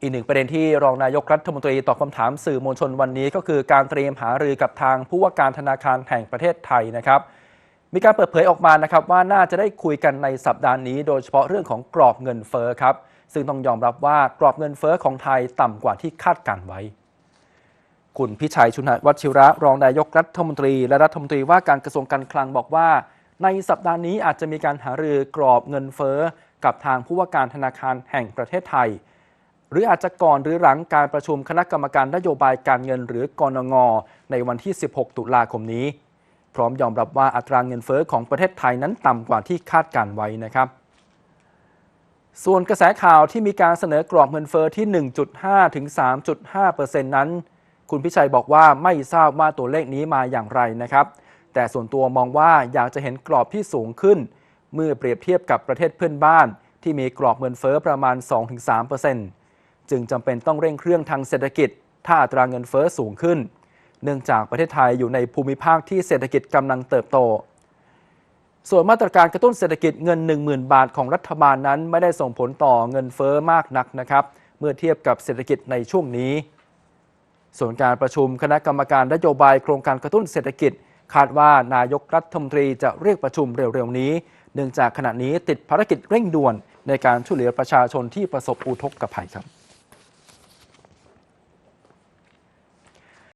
อีกหนึ่งประเด็นที่รองนายกรัฐมนตรีตอบคำถามสื่อมวลชนวันนี้ ก็คือการเตรียมหารือกับทางผู้ว่าการธนาคารแห่งประเทศไทยนะครับ มีการเปิดเผยออกมานะครับว่าน่าจะได้คุยกันในสัปดาห์นี้ โดยเฉพาะเรื่องของกรอบเงินเฟ้อครับ ซึ่งต้องยอมรับว่ากรอบเงินเฟ้อของไทยต่ำกว่าที่คาดการไว้ คุณพิชัยชุนวัชิระรองนายกรัฐมนตรี และรัฐมนตรีว่าการกระทรวงการคลังบอกว่า ในสัปดาห์นี้อาจจะมีการหารือกรอบเงินเฟ้อกับทางผู้ว่าการธนาคารแห่งประเทศไทย หรืออาจจะก่อนหรือหลังการประชุมคณะกรรมการนโยบายการเงินหรือกรงงในวันที่ 16 ตุลาคมนี้ พร้อมยอมรับว่าอัตราเงินเฟ้อของประเทศไทยนั้นต่ำกว่าที่คาดการไว้นะครับ ส่วนกระแสข่าวที่มีการเสนอกรอบเงินเฟ้อที่ 1.5 ถึง 3.5%นั้น คุณพิชัยบอกว่าไม่ทราบว่าตัวเลขนี้มาอย่างไรนะครับ แต่ส่วนตัวมองว่าอยากจะเห็นกรอบที่สูงขึ้น เมื่อเปรียบเทียบกับประเทศเพื่อนบ้าน ที่มีกรอบเงินเฟ้อประมาณ 2-3% จึงจำเป็นต้องเร่งเครื่องทางเศรษฐกิจ ถ้าอัตราเงินเฟ้อสูงขึ้น เนื่องจากประเทศไทยอยู่ในภูมิภาคที่เศรษฐกิจกำลังเติบโต ส่วนมาตรการกระตุ้นเศรษฐกิจเงิน 10,000 บาทของรัฐบาลนั้นไม่ได้ส่งผลต่อเงินเฟ้อมากนักนะครับ เมื่อเทียบกับเศรษฐกิจในช่วงนี้ ส่วนการประชุมคณะกรรมการนโยบายโครงการกระตุ้นเศรษฐกิจ คาดว่านายกรัฐมนตรีจะเรียกประชุมเร็วๆนี้ เนื่องจากขณะนี้ติดภารกิจเร่งด่วนในการช่วยเหลือประชาชนที่ประสบอุทกภัยครับ